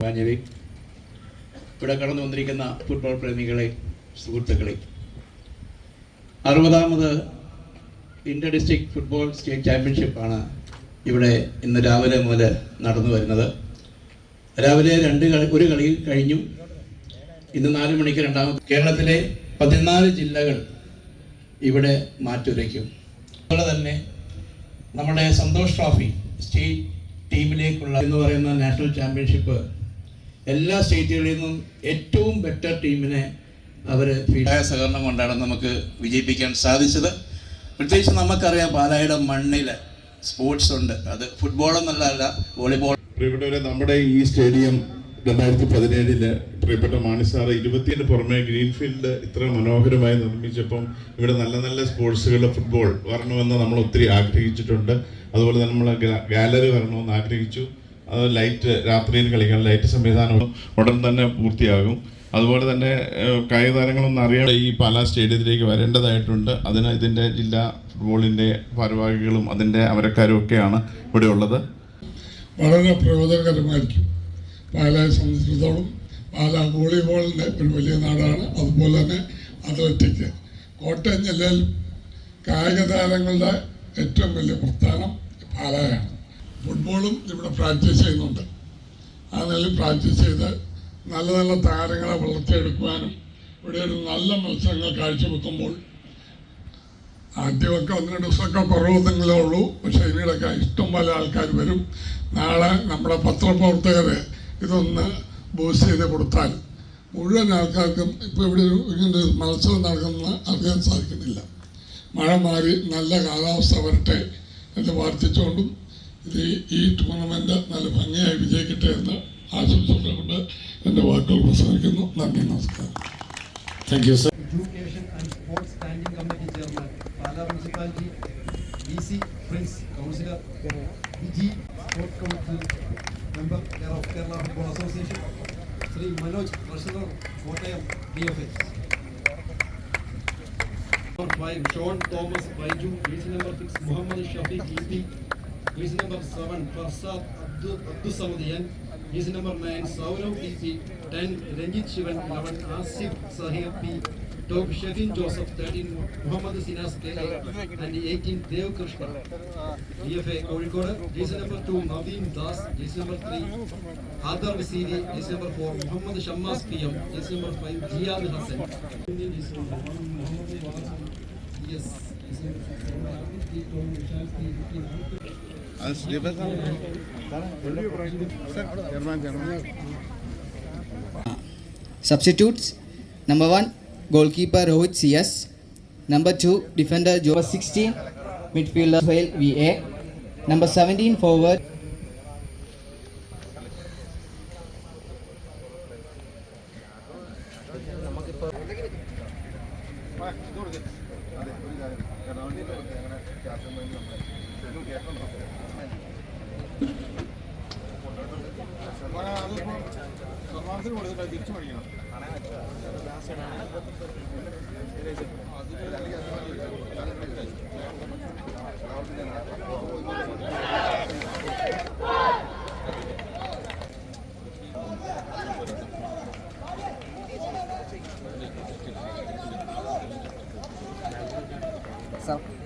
പാഞ്ഞവി ഇവിടെ കടന്നു വന്നിരിക്കുന്ന ഫുട്ബോൾ പ്രേമികളെ സുഹൃത്തുക്കളെ. അറുപതാമത് ഇന്റർ ഡിസ്ട്രിക്ട് ഫുട്ബോൾ സ്റ്റേറ്റ് ചാമ്പ്യൻഷിപ്പാണ് ഇവിടെ ഇന്ന് രാവിലെ മുതൽ നടന്നു വരുന്നത്. രാവിലെ രണ്ട് കളി ഒരു കളി കഴിഞ്ഞു. ഇന്ന് നാല് മണിക്ക് രണ്ടാമത് കേരളത്തിലെ പതിനാല് ജില്ലകൾ ഇവിടെ മാറ്റുരയ്ക്കും. അതുപോലെ തന്നെ നമ്മുടെ സന്തോഷ് ട്രോഫി സ്റ്റേറ്റ് ടീമിലേക്കുള്ള എന്ന് പറയുന്ന നാഷണൽ ചാമ്പ്യൻഷിപ്പ് എല്ലാ സ്റ്റേറ്റുകളിൽ നിന്നും ഏറ്റവും ബെറ്റർ ടീമിനെ അവർ ഫീഡായ സഹകരണം കൊണ്ടാണ് നമുക്ക് വിജയിപ്പിക്കാൻ സാധിച്ചത്. പ്രത്യേകിച്ച് നമുക്കറിയാം പാലായുടെ മണ്ണിൽ സ്പോർട്സ് ഉണ്ട്. അത് ഫുട്ബോൾ എന്നല്ല വോളിബോൾ പ്രിയപ്പെട്ടവരെ നമ്മുടെ ഈ സ്റ്റേഡിയം രണ്ടായിരത്തി പതിനേഴിൽ പ്രിയപ്പെട്ട മാണിസാർ ഇരുപത്തിന് പുറമെ ഗ്രീൻഫീൽഡ് ഇത്ര മനോഹരമായി നിർമ്മിച്ചപ്പം ഇവിടെ നല്ല നല്ല സ്പോർട്സുകൾ ഫുട്ബോൾ വരണമെന്ന് നമ്മൾ ഒത്തിരി ആഗ്രഹിച്ചിട്ടുണ്ട്. അതുപോലെ തന്നെ നമ്മൾ ഗാലറി വരണമെന്ന് ആഗ്രഹിച്ചു. ലൈറ്റ് രാത്രിയിൽ കളിക്കാൻ ലൈറ്റ് സംവിധാനം ഉടൻ തന്നെ പൂർത്തിയാകും. അതുപോലെ തന്നെ കായിക താരങ്ങളൊന്നും അറിയാതെ ഈ പാലാ സ്റ്റേഡിയത്തിലേക്ക് വരേണ്ടതായിട്ടുണ്ട്. അതിന് ഇതിന്റെ ജില്ലാ ഫുട്ബോളിന്റെ ഭാരവാഹികളും അതിന്റെ അവരക്കാരും ഒക്കെയാണ് ഇവിടെ ഉള്ളത്. വളരെ പ്രയോജനകരമായിരിക്കും. പാലായെ സംബന്ധിച്ചിടത്തോളം പാല വോളിബോളിന്റെ ഒരു വലിയ നാടാണ്. അതുപോലെ തന്നെ അത്ലറ്റിക് കോട്ടയം ജില്ലയിൽ കായിക താരങ്ങളുടെ ഏറ്റവും വലിയ പ്രസ്ഥാനം പാലായാണ്. ഫുട്ബോളും ഇവിടെ പ്രാക്ടീസ് ചെയ്യുന്നുണ്ട്. ആ നിലയിൽ പ്രാക്ടീസ് ചെയ്ത് നല്ല നല്ല താരങ്ങളെ വളർത്തിയെടുക്കുവാനും ഇവിടെ ഒരു നല്ല മത്സരങ്ങൾ കാഴ്ചവെക്കുമ്പോൾ ആദ്യമൊക്കെ ഒന്ന് രണ്ട് ദിവസമൊക്കെ കുറവെന്നെങ്കിലേ ഉള്ളൂ. പക്ഷേ ഇതിനിടയ്ക്ക് ഇഷ്ടം പോലെ ആൾക്കാർ വരും. നാളെ നമ്മുടെ പത്രപ്രവർത്തകർ ഇതൊന്ന് ബൂസ്റ്റ് ചെയ്ത് കൊടുത്താൽ മുഴുവൻ ആൾക്കാർക്കും ഇപ്പോൾ ഇവിടെ ഒരു ഇങ്ങനെ മത്സരം നടക്കുന്ന അറിയാൻ സാധിക്കുന്നില്ല. മഴ മാറി നല്ല കാലാവസ്ഥ വരട്ടെ എന്ന് പ്രാർത്ഥിച്ചുകൊണ്ടും ഇത് ഈ- ഈ ടൂർണമെന്റ് നല്ല ഭംഗിയായി വിജയിക്കട്ടെ എന്ന് ആശംസിച്ചുകൊണ്ട് എന്റെ വാക്കുകൾ പ്രസംഗിക്കുന്നു നന്ദി നമസ്കാരം Thank you, sir. Education and Sports Standing Committee Chairman, Pala Municipality, DC Prince Councillor, DG Sport Council, Member Care of Kerala Football Association, Sri Manoj Treasurer, Kottayam, DFA. Number five, Sean Thomas Baiju, jersey number six, Muhammad Shafiq EP, He's number 7, Farsad Abdul Samadiyan. He's number 9, Saurav P. 10, Ranjit Shivan. 11, Asif Sahir P. Top Shafin Joseph. 13, Muhammad Sinas Kele. And 18, Dev Krishna. DFA Kozhikode. He's number 2, Naveen Das. He's number 3, Hadar Vasiri. He's number 4, Muhammad Shammas PM. He's number 5, Jiyad Hassan. Yes. Jersey number six, Substitutes number one goalkeeper Rohit CS, number two defender Joe 16, midfielder Sohail VA, number 17 forward സമ്മാനത്തിന് കൊടുത്തിട്ട് തിരിച്ചു പഠിക്കണം sir